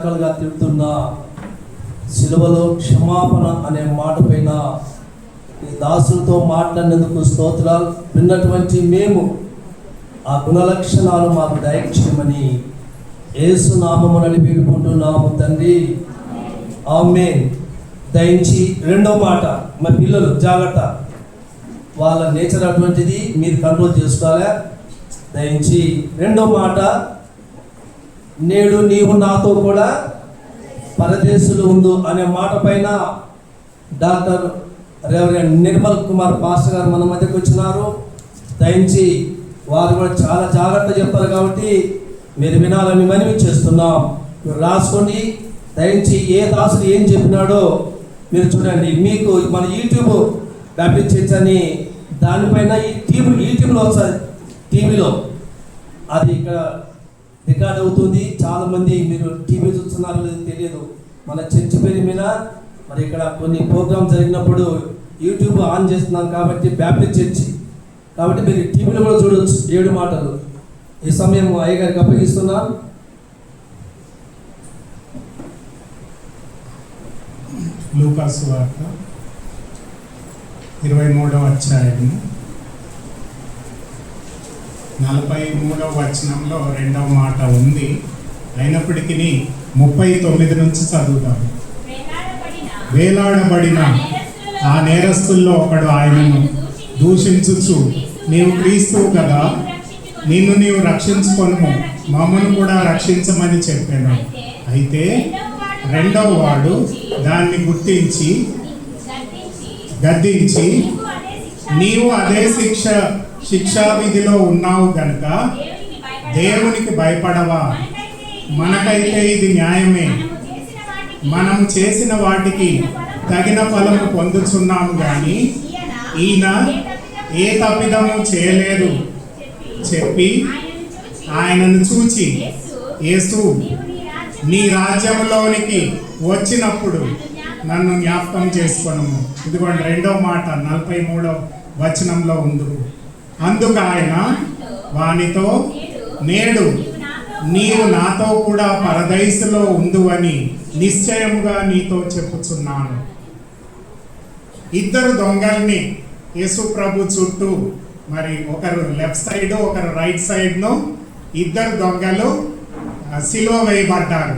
రకాలుగా తిడుతున్న సిలువలో క్షమాపణ అనే మాట పైన ఈ దాసులతో మాట్లాడినందుకు స్తోత్రాలు. విన్నటువంటి మేము ఆ గుణలక్షణాలు మాకు దయచేయమని ఏసు నామమునని వేడుకుంటున్నాము తండ్రి. ఆమె దయించి రెండో మాట మా పిల్లలు జాగ్రత్త. వాళ్ళ నేచర్ అటువంటిది మీరు కంట్రోల్ చేసుకోవాలా? దయించి రెండో మాట నేడు నీవు నాతో కూడా పరదేశులు ఉండు అనే మాట పైన doctor reverend Nirmal Kumar pastor గారు మన మధ్యకు వచ్చినారు. దయించి వారు కూడా చాలా జాగ్రత్త చెప్పారు కాబట్టి మీరు వినాలని మనవి చేస్తున్నాం. మీరు రాసుకోండి. దయించి ఏ దాసుడు ఏం చెప్పినాడో మీరు చూడండి. మీకు మన యూట్యూబ్ బ్యాప్టిస్ట్ చర్చ్ అని దానిపైన ఈ టీవీ యూట్యూబ్లో వస్తుంది టీవీలో అది ఇక్కడ రికార్డ్ అవుతుంది. చాలా మంది మీరు టీవీ చూస్తున్నారో లేదో తెలియదు. మన చర్చి పేరు మీద మరి ఇక్కడ కొన్ని ప్రోగ్రామ్ జరిగినప్పుడు యూట్యూబ్ ఆన్ చేస్తున్నాం కాబట్టి బ్యాప్టిస్ట్ చర్చి. కాబట్టి మీరు టీవీలో కూడా చూడవచ్చు ఏడు మాటలు. ఈ సమయం అయ్యగారికి అప్పగిస్తున్నాను లూకాసు వార్త ఇరవై మూడవ అధ్యాయము. నలభై మూడవ వచనంలో రెండవ మాట ఉంది. అయినప్పటికీ ముప్పై తొమ్మిది నుంచి చదువుతాము వేలాడబడిన ఆ నేరస్తుల్లో ఒకడు ఆయనను దూషించుచు నీవు క్రీస్తువు కదా నిన్ను నీవు రక్షించుకొను మమ్మను కూడా రక్షించమని చెప్పాను. అయితే రెండవ వాడు దాన్ని గుర్తించి గద్దించి నీవు అదే శిక్ష శిక్షా విధిలో ఉన్నావు కనుక దేవునికి భయపడవా? మనకైతే ఇది న్యాయమే. మనం చేసిన వాటికి తగిన ఫలము పొందుతున్నాము కానీ ఈయన ఏ తప్పిదము చేయలేదు. చెప్పి ఆయనను చూచి యేసు నీ రాజ్యంలోనికి వచ్చినప్పుడు నన్ను జ్ఞాపకం చేసుకోను ఇదిగోండి రెండో మాట నలభై మూడో వచనంలో ఉంది అందుకు ఆయన వానితో నేడు నీవు నాతో కూడా పరదైసులో ఉందువని నిశ్చయముగా నీతో చెప్పుచున్నాను. ఇద్దరు దొంగల్ని యేసు ప్రభు చుట్టూ మరి ఒకరు లెఫ్ట్ సైడ్ ఒకరు రైట్ సైడ్ను ఇద్దరు దొంగలు సిలువ వేయబడ్డారు.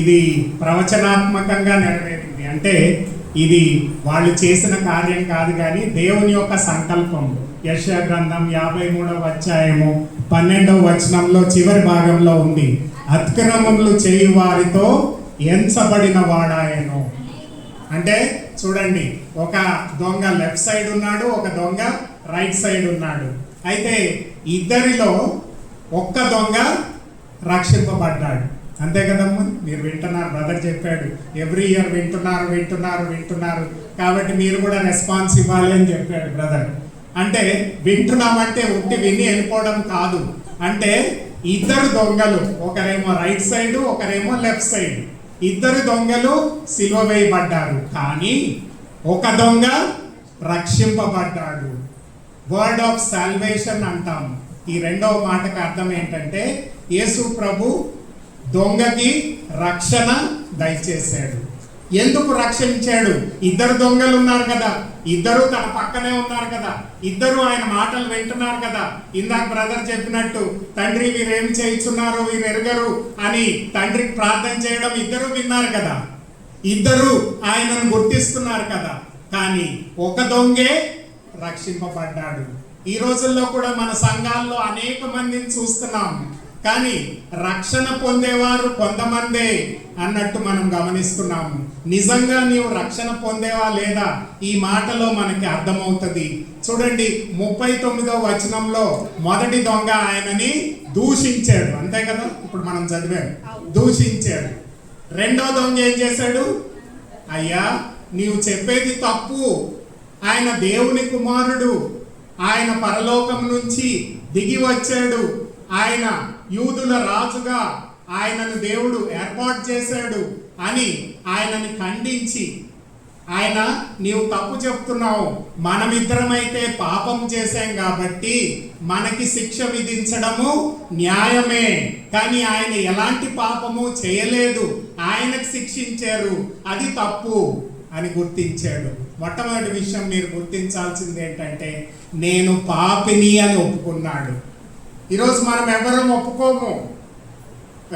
ఇది ప్రవచనాత్మకంగా నెరవేరింది. అంటే ఇది వాళ్ళు చేసిన కార్యం కాదు కానీ దేవుని యొక్క సంకల్పం. యశ గ్రంథం యాభై మూడవ అధ్యాయము పన్నెండవ వచనంలో చివరి భాగంలో ఉంది. అతిక్రమములు చేయు వారితో ఎంచబడిన వాడాయను. అంటే చూడండి ఒక దొంగ లెఫ్ట్ సైడ్ ఉన్నాడు ఒక దొంగ రైట్ సైడ్ ఉన్నాడు. అయితే ఇద్దరిలో ఒక్క దొంగ రక్షింపబడ్డాడు. అంతే కదమ్మా మీరు వింటున్నారు బ్రదర్ చెప్పాడు ఎవ్రీ ఇయర్ వింటున్నారు వింటున్నారు వింటున్నారు. కాబట్టి మీరు కూడా రెస్పాన్స్ ఇవ్వాలి అని చెప్పాడు బ్రదర్ అంటే వింటున్నామంటే ఉట్టి విని వెళ్ళిపోవడం కాదు. అంటే ఇద్దరు దొంగలు ఒకరేమో రైట్ సైడ్ ఒకరేమో లెఫ్ట్ సైడ్ ఇద్దరు దొంగలు సిలువ వేయబడ్డారు కానీ ఒక దొంగ రక్షింపబడ్డాడు. వర్డ్ ఆఫ్ సాల్వేషన్ అంటాం. ఈ రెండవ మాటకు అర్థం ఏంటంటే యేసు ప్రభు దొంగకి రక్షణ దయచేశాడు. ఎందుకు రక్షించాడు? ఇద్దరు దొంగలు ఉన్నారు కదా. ఇద్దరు తన పక్కనే ఉన్నారు కదా. ఇద్దరు ఆయన మాటలు వింటున్నారు కదా. ఇందాక బ్రదర్ చెప్పినట్టు తండ్రి వీరేం చేయించున్నారు? వీరు ఎరగరు అని తండ్రికి ప్రార్థన చేయడం ఇద్దరు విన్నారు కదా. ఇద్దరు ఆయనను గుర్తిస్తున్నారు కదా. కానీ ఒక దొంగే రక్షింపబడ్డాడు. ఈ రోజుల్లో కూడా మన సంఘాల్లో అనేక మందిని చూస్తున్నాం. కానీ రక్షణ పొందేవారు కొంతమందే అన్నట్టు మనం గమనిస్తున్నాము నిజంగా నీవు రక్షణ పొందేవా లేదా ఈ మాటలో మనకి అర్థమవుతుంది. చూడండి ముప్పై తొమ్మిదో వచనంలో మొదటి దొంగ ఆయనని దూషించాడు. అంతే కదా? ఇప్పుడు మనం చదివాం. దూషించాడు. రెండో దొంగ ఏం చేశాడు? అయ్యా నీవు చెప్పేది తప్పు. ఆయన దేవుని కుమారుడు. ఆయన పరలోకం నుంచి దిగి వచ్చాడు. ఆయన యూదుల రాజుగా ఆయనను దేవుడు ఏర్పాటు చేశాడు అని ఆయనని ఖండించి ఆయన నీవు తప్పు చెప్తున్నావు. మనమిద్దరమైతే పాపం చేశాం కాబట్టి మనకి శిక్ష విధించడము న్యాయమే. కానీ ఆయన ఎలాంటి పాపము చేయలేదు. ఆయనకు శిక్షించారు. అది తప్పు అని గుర్తించాడు. మొట్టమొదటి విషయం మీరు గుర్తించాల్సింది ఏంటంటే నేను పాపిని అని ఒప్పుకున్నాడు. ఈరోజు మనం ఎవరూ ఒప్పుకోము?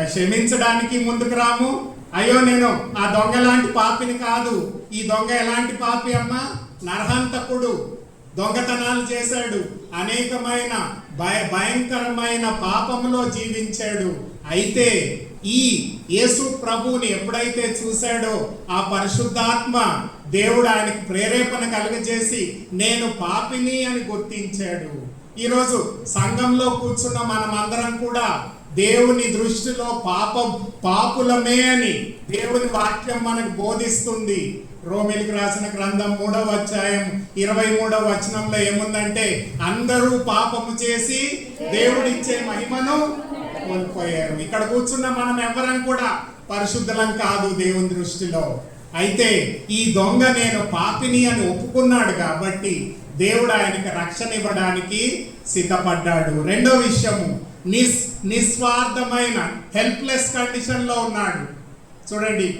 క్షమించడానికి ముందుకు రాము. అయ్యో నేను ఆ దొంగ లాంటి పాపిని కాదు. ఈ దొంగ ఎలాంటి పాపి అమ్మా? నరహంతకుడు. దొంగతనాలు చేశాడు. అనేకమైన భయ భయంకరమైన పాపములో జీవించాడు. అయితే ఈ యేసు ప్రభువుని ఎప్పుడైతే చూశాడో ఆ పరిశుద్ధాత్మ దేవుడు ఆయనకు ప్రేరేపణ కలుగజేసి నేను పాపిని అని గుర్తించాడు. ఈరోజు సంఘంలో కూర్చున్న మనమందరం కూడా దేవుని దృష్టిలో పాపం పాపులమే అని దేవుని వాక్యం మనకు బోధిస్తుంది. రోమిలికి రాసిన గ్రంథం మూడవ అధ్యాయం ఇరవై మూడవ వచనంలో ఏముందంటే అందరూ పాపము చేసి దేవుడిచ్చే మహిమను కోల్పోయారు. ఇక్కడ కూర్చున్న మనం ఎవరం కూడా పరిశుద్ధలం కాదు దేవుని దృష్టిలో. అయితే ఈ దొంగ నేను పాపిని అని ఒప్పుకున్నాడు కాబట్టి దేవుడు ఆయనకి రక్షణ ఇవ్వడానికి సిద్ధపడ్డాడు. రెండో విషయము నిస్ నిస్వార్థమైన హెల్ప్లెస్ కండిషన్లో ఉన్నాడు. చూడండి.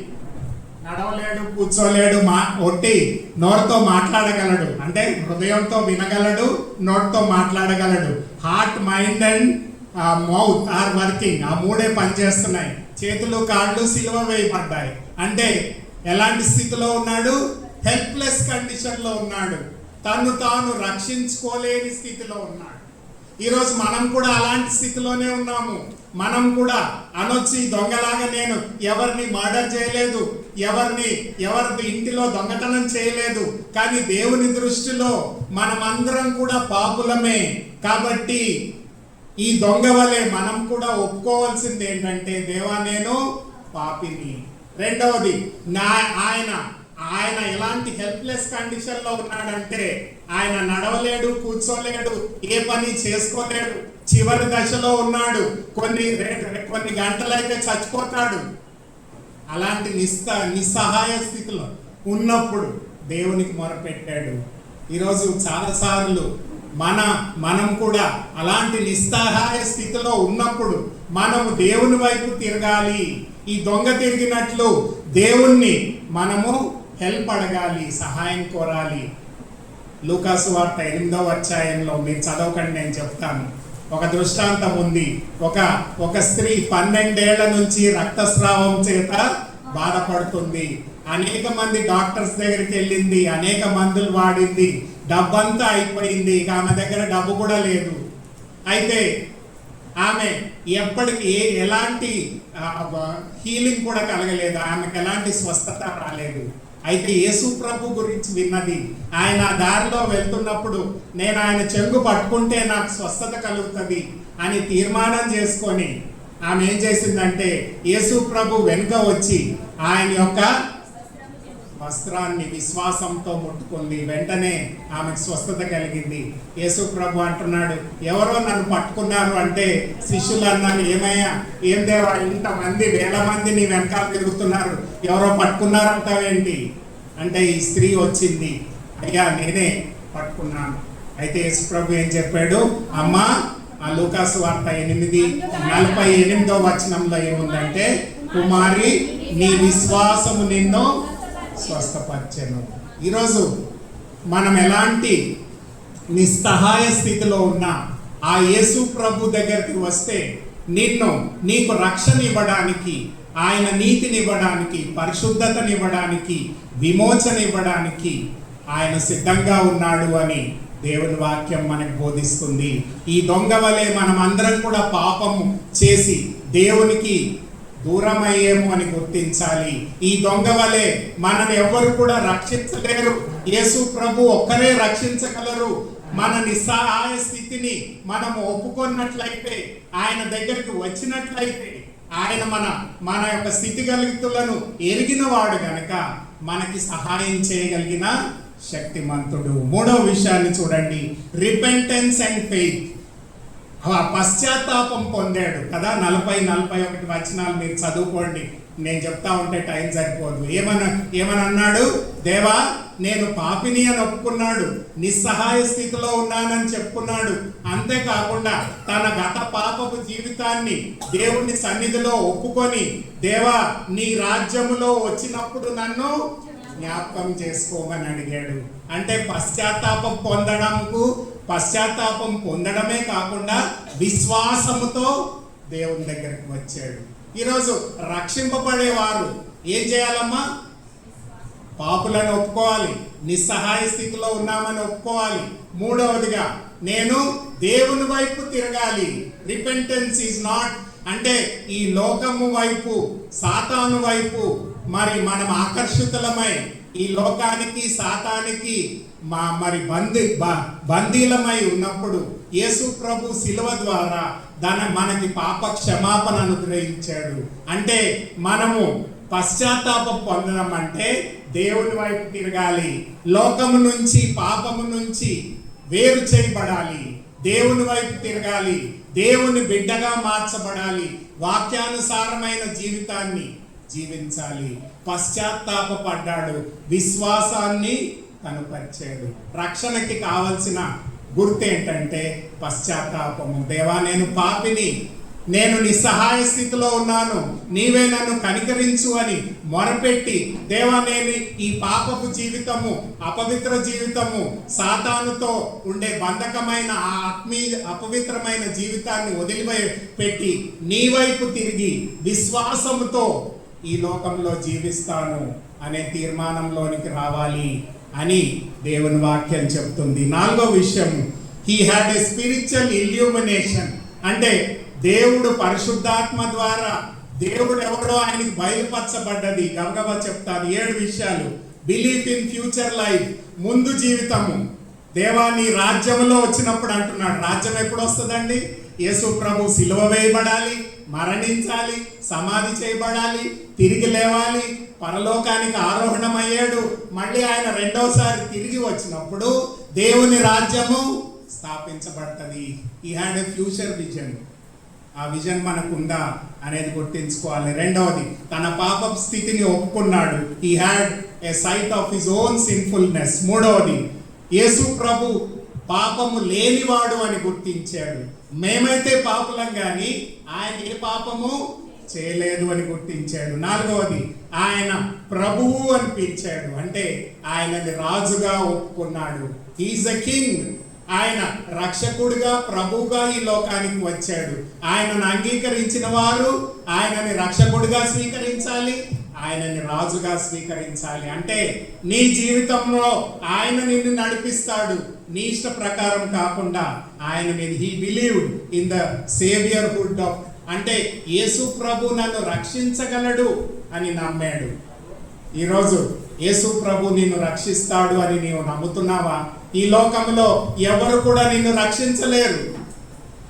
నడవలేడు కూర్చోలేడు మా ఒట్టి నోరుతో మాట్లాడగలడు. అంటే హృదయంతో వినగలడు నోటితో మాట్లాడగలడు. Heart mind and mouth are working ఆ మూడే పనిచేస్తున్నాయి. చేతులు కాళ్ళు సిలువ వేయబడ్డాయి. అంటే ఎలాంటి స్థితిలో ఉన్నాడు? హెల్ప్లెస్ కండిషన్లో ఉన్నాడు. తను తాను రక్షించుకోలేని స్థితిలో ఉన్నాడు. ఈరోజు మనం కూడా అలాంటి స్థితిలోనే ఉన్నాము. మనం కూడా అనొచ్చి దొంగలాగా నేను ఎవరిని మర్డర్ చేయలేదు ఎవరిని ఎవరి ఇంటిలో దొంగతనం చేయలేదు కానీ దేవుని దృష్టిలో మనమందరం కూడా పాపులమే. కాబట్టి ఈ దొంగ వలె మనం కూడా ఒప్పుకోవాల్సింది ఏంటంటే దేవా నేను పాపిని. రెండవది నా ఆయన ఆయన ఎలాంటి హెల్ప్లెస్ కండిషన్లో ఉన్నాడంటే ఆయన నడవలేడు కూర్చోలేడు ఏ పని చేసుకోలేడు. చివరి దశలో ఉన్నాడు. కొన్ని కొన్ని గంటలైతే చచ్చిపోతాడు. అలాంటి నిస్త నిస్సహాయ స్థితిలో ఉన్నప్పుడు దేవునికి మొరపెట్టాడు. ఈరోజు చాలాసార్లు మన మనం కూడా అలాంటి నిస్సహాయ స్థితిలో ఉన్నప్పుడు మనము దేవుని వైపు తిరగాలి. ఈ దొంగ తిరిగినట్లు దేవుణ్ణి మనము హెల్ప్ అడగాలి సహాయం కోరాలి. లూకాసు వార్త ఎనిమిదవ అధ్యాయంలో మీరు చదవకండి నేను చెప్తాను. ఒక దృష్టాంతం ఉంది. ఒక ఒక స్త్రీ పన్నెండేళ్ళ నుంచి రక్తస్రావం చేత బాధపడుతుంది. అనేక మంది డాక్టర్స్ దగ్గరికి వెళ్ళింది అనేక మందులు వాడింది డబ్బంతా అయిపోయింది ఇక ఆమె దగ్గర డబ్బు కూడా లేదు. అయితే ఆమె ఎప్పటికీ ఏ ఎలాంటి హీలింగ్ కూడా కలగలేదు. ఆమెకు ఎలాంటి స్వస్థత రాలేదు. అయితే యేసు ప్రభు గురించి విన్నది. ఆయన ఆ దారిలో వెళ్తున్నప్పుడు నేను ఆయన చెంగు పట్టుకుంటే నాకు స్వస్థత కలుగుతుంది అని తీర్మానం చేసుకొని ఆమె ఏం చేసిందంటే యేసు ప్రభు వెనుక వచ్చి ఆయన యొక్క వస్త్రాన్ని విశ్వాసంతో ముట్టుకుంది. వెంటనే ఆమెకు స్వస్థత కలిగింది. యేసు ప్రభు అంటున్నాడు ఎవరో నన్ను పట్టుకున్నారు అంటే శిష్యులు అన్నాను ఏమయ్యా? ఏం దేవా ఇంతమంది వేల మంది నీ వెనకాల తిరుగుతున్నారు. ఎవరో పట్టుకున్నారంటావేంటి అంటే ఈ స్త్రీ వచ్చింది అయ్యా నేనే పట్టుకున్నాను. అయితే యేసు ప్రభు ఏం చెప్పాడు? అమ్మా ఆ లూకాసు వార్త ఎనిమిది నలభై ఎనిమిదో వచనంలో ఏముందంటే కుమారి నీ విశ్వాసము నిన్ను స్వస్థపరిచెను. ఈరోజు మనం ఎలాంటి నిస్సహాయ స్థితిలో ఉన్నా ఆ యేసు ప్రభు దగ్గరికి వస్తే నిన్ను నీకు రక్షణ ఇవ్వడానికి ఆయన నీతిని ఇవ్వడానికి పరిశుద్ధతని విమోచన ఇవ్వడానికి ఆయన సిద్ధంగా ఉన్నాడు అని దేవుని వాక్యం మనకు బోధిస్తుంది. ఈ దొంగ వలె మనం అందరం కూడా పాపము చేసి దేవునికి దూరమయ్యేము అని గుర్తించాలి. ఈ దొంగ వలె మనని ఎవ్వరు కూడా రక్షించలేరు. యేసు ప్రభు ఒక్కరే రక్షించగలరు. మన నిస్సహాయ స్థితిని మనం ఒప్పుకున్నట్లయితే ఆయన దగ్గరికి వచ్చినట్లయితే ఆయన మన మన యొక్క స్థితిగతులను ఎరిగిన వాడు గనక మనకి సహాయం చేయగలిగిన శక్తిమంతుడు. మూడో విషయాన్ని చూడండి. రిపెంటెన్స్ అండ్ ఫెయిత్ ఆ పశ్చాత్తాపం పొందాడు. కదా నలభై నలభై ఒకటి వచనాలు మీరు చదువుకోండి. నేను చెప్తా ఉంటే టైం సరిపోదు. ఏమన ఏమని అన్నాడు? దేవా నేను పాపిని అని ఒప్పుకున్నాడు. నిస్సహాయ స్థితిలో ఉన్నానని చెప్పుకున్నాడు. అంతేకాకుండా తన గత పాపపు జీవితాన్ని దేవుని సన్నిధిలో ఒప్పుకొని దేవా నీ రాజ్యములో వచ్చినప్పుడు నన్ను జ్ఞాపకం చేసుకోమని అడిగాడు. అంటే పశ్చాత్తాపం పొందడంకు పశ్చాత్తాపం పొందడమే కాకుండా విశ్వాసముతో దేవుని దగ్గరికి వచ్చాడు. ఈరోజు రక్షింపబడేవారు ఏం చేయాలమ్మా? పాపులను ఒప్పుకోవాలి నిస్సహాయ స్థితిలో ఉన్నామని ఒప్పుకోవాలి. మూడవదిగా నేను దేవుని వైపు తిరగాలి. రిపెంటెన్స్ ఈజ్ నాట్ అంటే ఈ లోకము వైపు సాతాను వైపు మరి మనం ఆకర్షితులమై ఈ లోకానికి సాతానికి మా మరి బందీ బ- బందీలమై ఉన్నప్పుడు యేసు ప్రభు శిలువ ద్వారా దాని మనకి పాప క్షమాపణ అనుగ్రహించాడు. అంటే మనము పశ్చాత్తాపం పొందడం అంటే దేవుని వైపు తిరగాలి లోకము నుంచి పాపము నుంచి వేరు చేయబడాలి దేవుని వైపు తిరగాలి దేవుని బిడ్డగా మార్చబడాలి వాక్యానుసారమైన జీవితాన్ని జీవించాలి. పశ్చాత్తాపపడ్డాడు. విశ్వాసాన్ని కనుపరిచాడు రక్షణకి కావలసిన గుర్తు ఏంటంటే పశ్చాత్తాపము. దేవా నేను పాపిని నేను నిస్సహాయ స్థితిలో ఉన్నాను నీవే నన్ను కనికరించు అని మొరపెట్టి దేవా నేను ఈ పాపపు జీవితము అపవిత్ర జీవితము సాతానుతో ఉండే బంధకమైన ఆ ఆత్మీయ అపవిత్రమైన జీవితాన్ని వదిలిపై పెట్టి నీ వైపు తిరిగి విశ్వాసముతో ఈ లోకంలో జీవిస్తాను అనే తీర్మానంలోనికి రావాలి. అని దేవుని వాక్యం చెప్తుంది. నాలుగో విషయం he had a spiritual illumination అంటే దేవుడు పరిశుద్ధాత్మ ద్వారా దేవుడు ఎవడో ఆయనకి బయలుపరచబడ్డది. గబగబా చెప్తాను. ఏడు విషయాలు. బిలీఫ్ ఇన్ ఫ్యూచర్ లైఫ్ ముందు జీవితము. దేవాన్ని రాజ్యంలో వచ్చినప్పుడు అంటున్నాడు. రాజ్యం ఎప్పుడు వస్తుందండి? యేసు ప్రభు సిలువ వేయబడాలి. మరణించాలి సమాధి చేయబడాలి తిరిగి లేవాలి. పరలోకానికి ఆరోహణం అయ్యాడు మళ్ళీ ఆయన రెండోసారి తిరిగి వచ్చినప్పుడు దేవుని రాజ్యము స్థాపించబడుతుంది. He had a future vision ఆ విజన్ మనకుందా అనేది గుర్తించుకోవాలి. రెండవది తన పాప స్థితిని ఒప్పుకున్నాడు. He had a sight of his own sinfulness మూడవది యేసు ప్రభు పాపము లేనివాడు అని గుర్తించాడు. మేమైతే పాపులం కానీ ఆయన ఏ పాపము చేయలేదు అని గుర్తించాడు. నాలుగవది ఆయన ప్రభువు అని పిలిచాడు. అంటే ఆయనని రాజుగా ఒప్పుకున్నాడు. ఈజ్ అ కింగ్ ఆయన రక్షకుడిగా ప్రభువుగా ఈ లోకానికి వచ్చాడు. ఆయనను అంగీకరించిన వారు ఆయనని రక్షకుడిగా స్వీకరించాలి. ఆయనని రాజుగా స్వీకరించాలి. అంటే నీ జీవితంలో ఆయన నిన్ను నడిపిస్తాడు. నీ ఇష్ట ప్రకారం కాకుండా ఆయన మీద he believe in the saviour hood of అంటే యేసు ప్రభు నన్ను రక్షించగలడు అని నమ్మాడు. ఈరోజు యేసు ప్రభు నిన్ను రక్షిస్తాడు అని నీవు నమ్ముతున్నావా? ఈ లోకంలో ఎవరు కూడా నిన్ను రక్షించలేరు.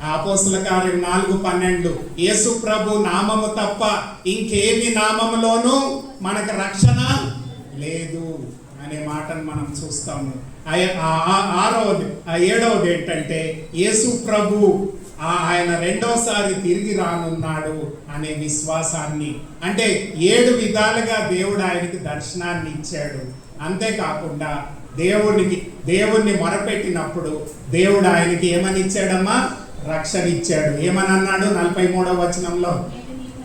ఆపోస్తుల కార్యం నాలుగు పన్నెండు. యేసు ప్రభు నామము తప్ప ఇంకేమి నామములోనూ మనకు రక్షణ లేదు అనే మాటను మనం చూస్తాము. ఆ- ఆ- ఆరవది ఆ ఏడవది ఏంటంటే యేసు ప్రభు ఆ- ఆయన రెండోసారి తిరిగి రానున్నాడు అనే విశ్వాసాన్ని. అంటే ఏడు విధాలుగా దేవుడు ఆయనకి దర్శనాన్ని ఇచ్చాడు. అంతేకాకుండా దేవునికి దేవుణ్ణి మొరపెట్టినప్పుడు దేవుడు ఆయనకి ఏమని ఇచ్చాడమ్మా? రక్షణ ఇచ్చాడు. ఏమని అన్నాడు నలభై మూడవ వచనంలో?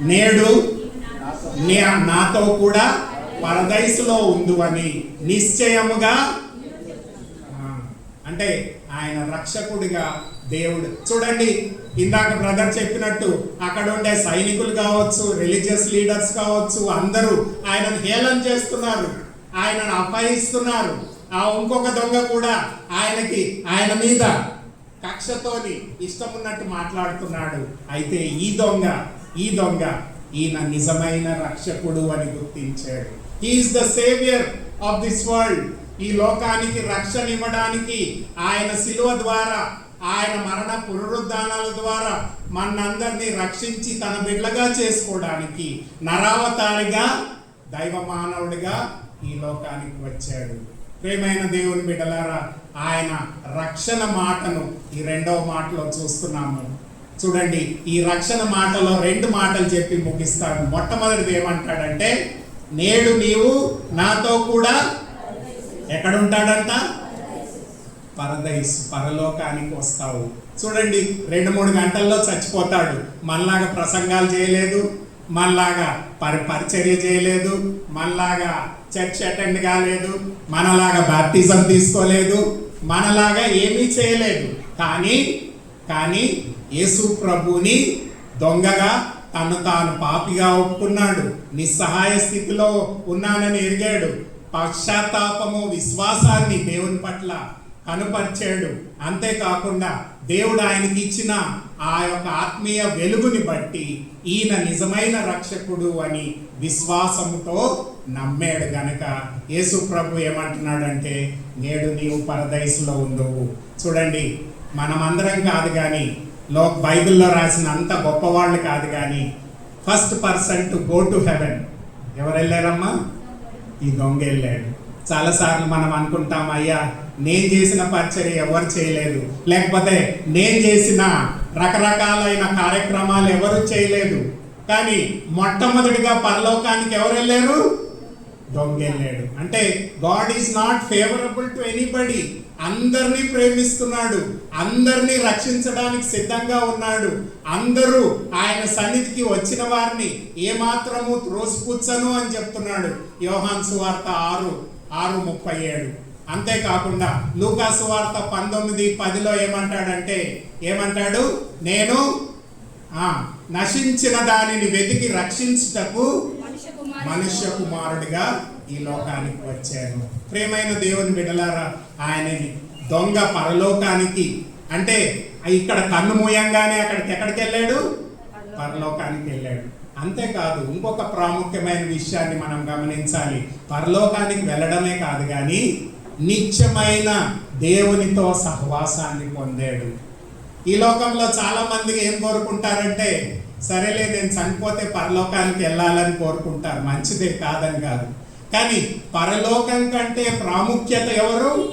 నేడు నే- నాతో కూడా పరదైసులో ఉండు అని నిశ్చయముగా అంటే ఆయన రక్షకుడిగా దేవుడు. చూడండి ఇందాక బ్రదర్ చెప్పినట్టు అక్కడ ఉండే సైనికులు కావచ్చు రిలీజియస్ లీడర్స్ కావచ్చు అందరూ ఆయనను హేళన చేస్తున్నారు ఆయనను అపహరిస్తున్నారు ఆ ఇంకొక దొంగ కూడా ఆయనకి ఆయన మీద కక్షతోని ఇష్టం ఉన్నట్టు మాట్లాడుతున్నాడు. అయితే ఈ దొంగ ఈ దొంగ ఈయన నిజమైన రక్షకుడు అని గుర్తించాడు. Is the saviour of this world ఈ లోకానికి రక్షణ ఇవ్వడానికి ఆయన శిలువ ద్వారా ఆయన మరణ పునరుద్ధానాల ద్వారా మనందరినీ రక్షించి తన బిడ్డగా చేసుకోవడానికి నరావతారిగా దైవ మానవుడిగా ఈ లోకానికి వచ్చాడు. ప్రేమైన దేవుని బిడ్డలారా ఆయన రక్షణ మాటను ఈ రెండవ మాటలో చూస్తున్నాము చూడండి ఈ రక్షణ మాటలో రెండు మాటలు చెప్పి ముగిస్తాను మొట్టమొదటిది ఏమంటాడంటే నేడు నీవు నాతో కూడా ఎక్కడ ఉంటాడంట పరదైస్ పరలోకానికి వస్తావు. చూడండి రెండు మూడు గంటల్లో చచ్చిపోతాడు. మనలాగా ప్రసంగాలు చేయలేదు. మనలాగా పరి పరిచర్య చేయలేదు మనలాగా చర్చ్ అటెండ్ కాలేదు మనలాగా బాప్టిజం తీసుకోలేదు మనలాగా ఏమీ చేయలేదు. కానీ కానీ యేసు ప్రభుని దొంగగా తను తాను పాపిగా ఒప్పుకున్నాడు నిస్సహాయ స్థితిలో ఉన్నానని ఎరిగాడు. పశ్చాత్తాపము విశ్వాసాన్ని దేవుని పట్ల కనుపరిచాడు. అంతేకాకుండా దేవుడు ఆయనకి ఇచ్చిన ఆ యొక్క ఆత్మీయ వెలుగుని బట్టి ఈయన నిజమైన రక్షకుడు అని విశ్వాసంతో నమ్మాడు గనక. యేసు ప్రభు ఏమంటున్నాడంటే నేడు నీవు పరదయసులో ఉండవు. చూడండి మనమందరం కాదు కానీ లో బైబిల్లో రాసిన అంత గొప్పవాళ్ళు కాదు కానీ first person to go to heaven. ఎవరు వెళ్ళారమ్మా ఈ దొంగ వెళ్ళాడు. చాలాసార్లు మనం అనుకుంటాం అయ్యా నేను చేసిన పచ్చడి ఎవరు చేయలేదు. లేకపోతే నేను చేసిన రకరకాలైన కార్యక్రమాలు ఎవరు చేయలేదు. కానీ మొట్టమొదటిగా పరలోకానికి ఎవరు వెళ్ళారు? దొంగ వెళ్ళాడు అంటే God is not favourable to anybody. అందరినీ ప్రేమిస్తున్నాడు. అందరినీ రక్షించడానికి సిద్ధంగా ఉన్నాడు. అందరూ ఆయన సన్నిధికి వచ్చిన వారిని ఏమాత్రము త్రోసిపుచ్చను అని చెప్తున్నాడు. యోహాన్ సువార్త ఆరు ఆరు ముప్పై ఏడు. అంతేకాకుండా లూకా సువార్త పంతొమ్మిది పదిలో ఏమంటాడంటే ఏమంటాడు? నేను నశించిన దానిని వెతికి రక్షించుటకు మనుష్య కుమారుడు మనుష్య కుమారుడిగా ఈ లోకానికి వచ్చారు ప్రేమైన దేవుని బిడ్డలారా ఆయనని దొంగ పరలోకానికి అంటే ఇక్కడ కన్ను మూయంగానే అక్కడికి ఎక్కడికి వెళ్ళాడు? పరలోకానికి వెళ్ళాడు. అంతేకాదు ఇంకొక ప్రాముఖ్యమైన విషయాన్ని మనం గమనించాలి. పరలోకానికి వెళ్ళడమే కాదు కానీ నిత్యమైన దేవునితో సహవాసాన్ని పొందాడు. ఈ లోకంలో చాలా ఏం కోరుకుంటారంటే సరేలే నేను చనిపోతే పరలోకానికి వెళ్ళాలని కోరుకుంటారు. మంచిదే కాదని కాదు. కానీ పరలోకం కంటే ప్రాముఖ్యత ఎవరు?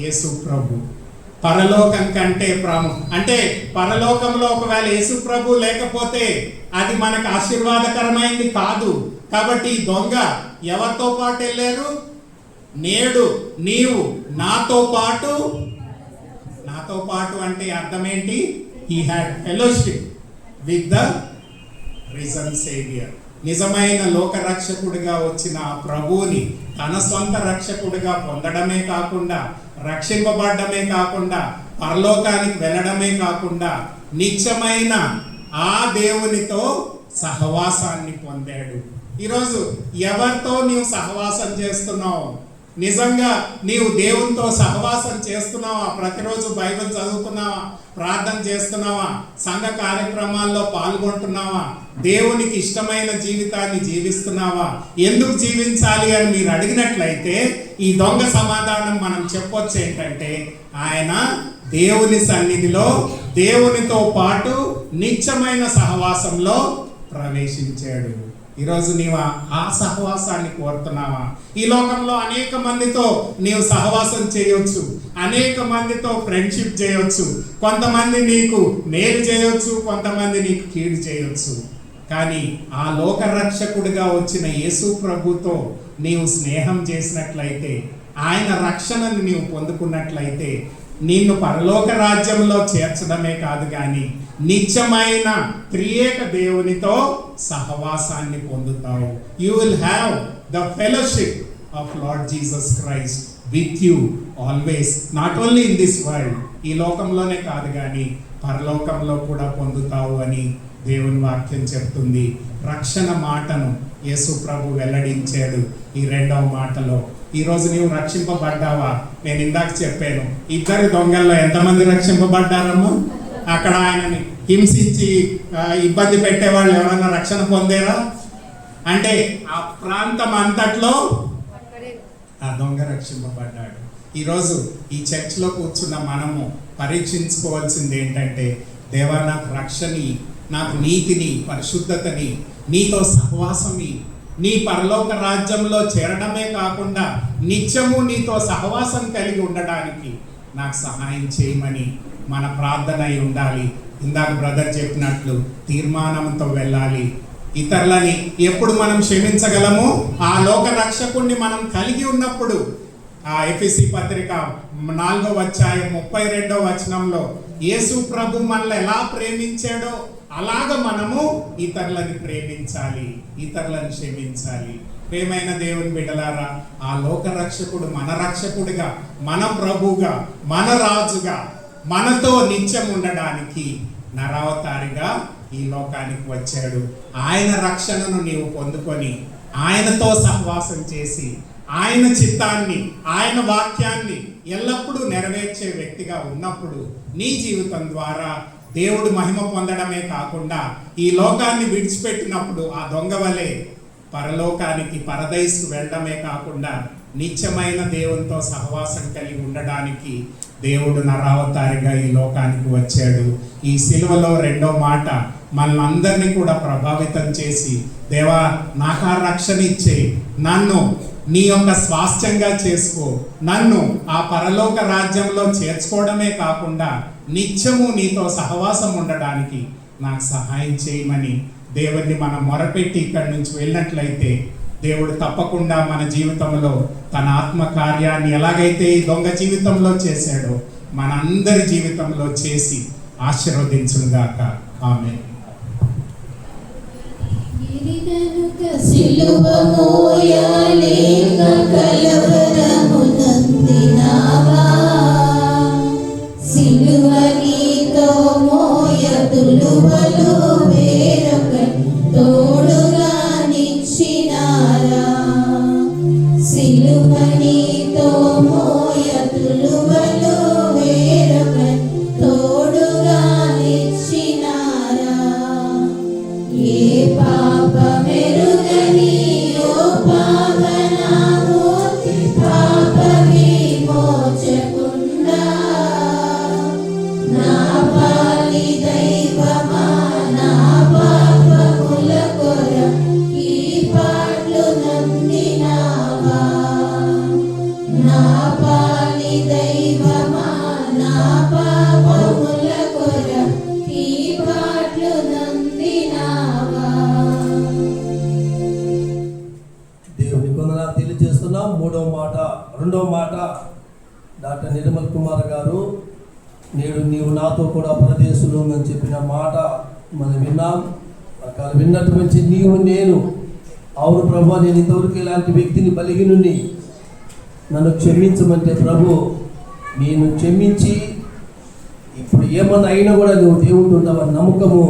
యేసు ప్రభు. పరలోకం కంటే ప్రాము అంటే పరలోకంలో ఒకవేళ యేసు ప్రభు లేకపోతే అది మనకు ఆశీర్వాదకరమైంది కాదు. కాబట్టి దొంగ ఎవరితో పాటు వెళ్ళారు? నేడు నీవు నాతో పాటు నాతో పాటు అంటే అర్థం ఏంటి he had fellowship with the risen saviour నిజమైన లోక రక్షకుడిగా వచ్చిన ఆ ప్రభువుని తన సొంత రక్షకుడిగా పొందడమే కాకుండా రక్షింపబడమే కాకుండా పరలోకానికి వెళ్ళడమే కాకుండా నిత్యమైన ఆ దేవునితో సహవాసాన్ని పొందాడు. ఈరోజు ఎవరితో నీవు సహవాసం చేస్తున్నావు? నిజంగా నీవు దేవునితో సహవాసం చేస్తున్నావా? ప్రతిరోజు బైబిల్ చదువుతున్నావా? ప్రార్థన చేస్తున్నావా? సంఘ కార్యక్రమాల్లో పాల్గొంటున్నావా? దేవునికి ఇష్టమైన జీవితాన్ని జీవిస్తున్నావా? ఎందుకు జీవించాలి అని మీరు అడిగినట్లయితే ఈ దొంగ సమాధానం మనం చెప్పొచ్చు ఏంటంటే ఆయన దేవుని సన్నిధిలో దేవునితో పాటు నిత్యమైన సహవాసంలో ప్రవేశించాడు. ఈరోజు నీవు ఆ- సహవాసాన్ని కోరుతున్నావా? ఈ లోకంలో అనేక మందితో నీవు సహవాసం చేయొచ్చు. అనేక మందితో ఫ్రెండ్షిప్ చేయొచ్చు. కొంతమంది నీకు మేలు చేయొచ్చు కొంతమంది నీకు కీడు చేయొచ్చు. కానీ ఆ లోక రక్షకుడిగా వచ్చిన యేసు ప్రభుతో నీవు స్నేహం చేసినట్లయితే ఆయన రక్షణను నీవు పొందుకున్నట్లయితే నిన్ను పరలోక రాజ్యంలో చేర్చడమే కాదు కానీ నిత్యమైన త్రియేక దేవునితో సహవాసాన్ని పొందుతావు. You will have the fellowship of Lord Jesus Christ with you always not only in this world ఈ లోకంలోనే కాదు కానీ పరలోకంలో కూడా పొందుతావు అని దేవుని వాక్యం చెప్తుంది. రక్షణ మాటను యేసు ప్రభు వెల్లడించాడు ఈ రెండవ మాటలో. ఈరోజు నీవు రక్షింపబడ్డావా? నేను ఇందాక చెప్పాను ఇద్దరు దొంగల్లో ఎంతమంది రక్షింపబడ్డారమ్మా? అక్కడ ఆయనని హింసించి ఇబ్బంది ఇబ్బంది పెట్టేవాళ్ళు ఎవరైనా రక్షణ పొందేరా? అంటే ఆ ప్రాంతం అంతట్లో ఆ దొంగ రక్షింపబడ్డాడు. ఈరోజు ఈ చర్చ్లో కూర్చున్న మనము పరీక్షించుకోవాల్సింది ఏంటంటే దేవా నాకు రక్షని నాకు నీతిని పరిశుద్ధతని నీతో సహవాసమి నీ పరలోక రాజ్యంలో చేరడమే కాకుండా నిత్యము నీతో సహవాసం కలిగి ఉండడానికి నాకు సహాయం చేయమని మన ప్రార్థన అయి ఉండాలి. ఇందాక బ్రదర్ చెప్పినట్లు తీర్మానంతో వెళ్ళాలి. ఇతరులని ఎప్పుడు మనం క్షమించగలము? ఆ లోక రక్షకుణ్ణి మనం కలిగి ఉన్నప్పుడు. ఆ ఎఫ్ఎసి పత్రిక నాలుగో అధ్యాయం ముప్పై రెండో వచనంలో యేసు ప్రభు మనల్ని ఎలా ప్రేమించాడో అలాగ మనము ఇతరులని ప్రేమించాలి. ఇతరులను క్షమించాలి. ప్రేమైన దేవుని బిడలారా ఆ లోక రక్షకుడు మన రక్షకుడిగా మన ప్రభుగా మన రాజుగా మనతో నిత్యం ఉండడానికి నరావతారిగా ఈ లోకానికి వచ్చాడు. ఆయన రక్షణను నీవు పొందుకొని ఆయనతో సహవాసం చేసి ఆయన చిత్తాన్ని ఆయన వాక్యాన్ని ఎల్లప్పుడూ నెరవేర్చే వ్యక్తిగా ఉన్నప్పుడు నీ జీవితం ద్వారా దేవుడు మహిమ పొందడమే కాకుండా ఈ లోకాన్ని విడిచిపెట్టినప్పుడు ఆ దొంగ వలె పరలోకానికి పరదైస్కు వెళ్ళడమే కాకుండా నిత్యమైన దేవునితో సహవాసం కలిగి ఉండడానికి దేవుడు నరావతారిగా ఈ లోకానికి వచ్చాడు. ఈ సిలువలో రెండో మాట మనల్ని కూడా ప్రభావితం చేసి దేవా నాకు ఆ రక్షణ ఇచ్చే నన్ను నీ యొక్క స్వాస్థ్యంగా చేసుకో నన్ను ఆ పరలోక రాజ్యంలో చేర్చుకోవడమే కాకుండా నిత్యము నీతో సహవాసం ఉండడానికి నాకు సహాయం చేయమని దేవుణ్ణి మనం మొరపెట్టి ఇక్కడి నుంచి వెళ్ళినట్లయితే దేవుడు తప్పకుండా మన జీవితంలో తన ఆత్మ కార్యాన్ని ఎలాగైతే ఈ దొంగ జీవితంలో చేశాడో మనందరి జీవితంలో చేసి ఆశీర్వదించుగాక ఆమె సిలువ మోయాలి కలవ మనం విన్నాం రకాల విన్నటువంటి నీవు నేను. అవును ప్రభు నేను ఇంతవరకు ఇలాంటి వ్యక్తిని బలిగినుని నన్ను క్షమించమంటే ప్రభు నేను క్షమించి ఇప్పుడు ఏమన్నా అయినా కూడా నువ్వు దేవుడు ఉండవని నమ్మకము.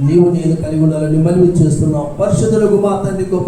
నీవు నేను కలిగి ఉండాలని మనవి చేస్తున్నావు పరిశుద్ధులకు మా తండ్రి గొప్ప